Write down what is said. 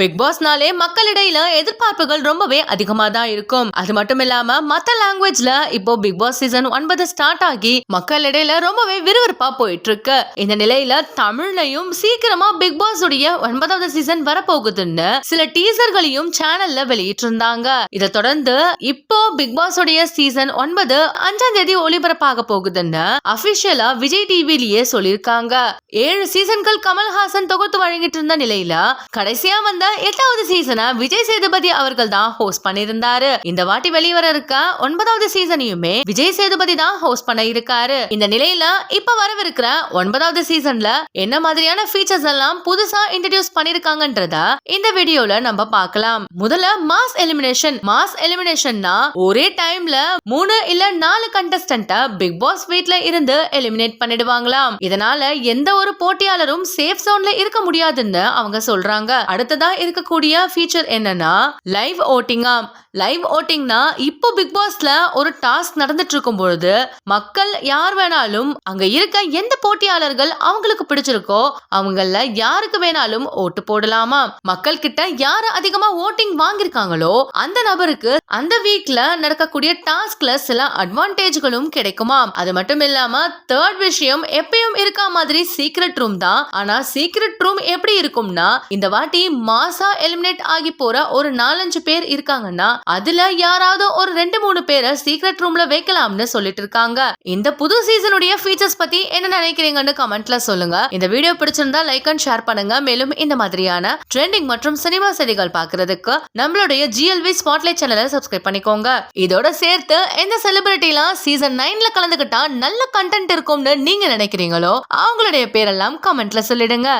Big பாஸ்னாலே மக்களிடையில எதிர்பார்ப்புகள் ரொம்பவே அதிகமா தான் இருக்கும். அது மட்டும் இல்லாம மத்த லாங்குவேஜ்ல இப்போ பிக் பாஸ் சீசன் ஒன்பது ஸ்டார்ட் ஆகி மக்களிடையில ரொம்பவே விறுவிறுப்பா போயிட்டு இருக்கு இந்த நிலையில தமிழ்லையும் சீக்கிரமா பிக் பாஸ் உடைய ஒன்பதாவது சீசன் வரப்போகுதுன்னு சில டீசர்களையும் சேனல்ல வெளியிட்டிருந்தாங்க. இதை தொடர்ந்து இப்போ பிக் பாஸ் உடைய சீசன் ஒன்பது அஞ்சாம் தேதி ஒளிபரப்பாக போகுதுன்னு அபிஷியலா விஜய் டிவிலேயே சொல்லியிருக்காங்க. ஏழு சீசன்கள் கமல்ஹாசன் தொகுத்து வழங்கிட்டு இருந்த நிலையில கடைசியா வந்த எட்டாவது சீசனை விஜய் சேதுபதி அவர்கள் தான் ஹோஸ்ட் பண்ணியிருந்தாரு. இந்த வாட்டி வெளிவர இருக்க ஒன்பதாவது சீசனையுமே விஜய் சேதுபதி தான் ஹோஸ்ட் பண்ண இருக்காரு. இந்த நிலையில இப்ப வரவிருக்கிற ஒன்பதாவது சீசன்ல என்ன மாதிரியான ஃபீச்சர்ஸ் எல்லாம் புதுசா இன்ட்ரடியூஸ் பண்ணிருக்காங்கன்றத இந்த வீடியோல நம்ம பார்க்கலாம். முதல்ல மாஸ் எலிமினேஷன் மாஸ் எலிமினேஷன்னா ஒரே டைம்ல மூணு இல்ல நாலு கண்டஸ்டன்ட பிக் பாஸ் வீட்ல இருந்து எலிமினேட் பண்ணிடுவாங்களாம். இதனால எந்த ஒரு போட்டியாளரும் சேஃப் சோன்ல இருக்க முடியாதுன்னு அவங்க சொல்றாங்க. அடுத்ததா இருக்கக்கூடிய ஃபீச்சர் என்னன்னா லைவ் ஓட்டிங்காம் லைவ் ஓட்டிங்னா இப்போ பிக் பாஸ்ல ஒரு டாஸ்க் நடந்துட்டு இருக்கும் பொழுது மக்கள் யார் வேணாலும் அங்க இருக்க எந்த போட்டியாளர்கள் அவங்களுக்கு பிடிச்சிருக்கோ அவங்கள யாருக்கு வேணாலும் ஓட்டு போடலாமா? மக்கள் கிட்ட யாரு அதிகமா ஓட்டிங் வாங்கியிருக்காங்களோ அந்த நபருக்கு அந்த வீக்ல நடக்கக்கூடிய டாஸ்க்ல சில அட்வான்டேஜ்களும் கிடைக்குமா? அது மட்டும் இல்லாம தேர்ட் விஷயம் எப்பயும் இருக்கா மாதிரி சீக்ரெட் ரூம் தான். ஆனா சீக்ரெட் ரூம் எப்படி இருக்கும்னா இந்த வாட்டி மாசா எலிமினேட் ஆகி போற ஒரு நாலஞ்சு பேர் இருக்காங்கன்னா அதுல யாராவது ஒரு ரெண்டு மூணு பேரை சீக்ரெட் ரூம்ல வைக்கலாம்னு சொல்லிட்டு இருக்காங்க. இந்த புது சீசனுடைய ஃபீச்சர்ஸ் பத்தி என்ன நினைக்கிறீங்கன்னு கமெண்ட்ல சொல்லுங்க. இந்த வீடியோ பிடிச்சிருந்தா லைக் அண்ட் ஷேர் பண்ணுங்க. மேலும் இந்த மாதிரியான ட்ரெண்டிங் மற்றும் சினிமா செய்திகள் பாக்குறதுக்கு நம்மளுடைய ஜிஎல்வி ஸ்பாட்லைட் சேனலை சப்ஸ்கிரைப் பண்ணிக்கோங்க. இதோட சேர்த்து எந்த செலிபிரிட்டிலாம் சீசன் நைன்ல கலந்துகிட்டா நல்ல கண்டென்ட் இருக்கும்னு நீங்க நினைக்கிறீங்களோ அவங்களுடைய பேரெல்லாம் கமெண்ட்ல சொல்லிடுங்க.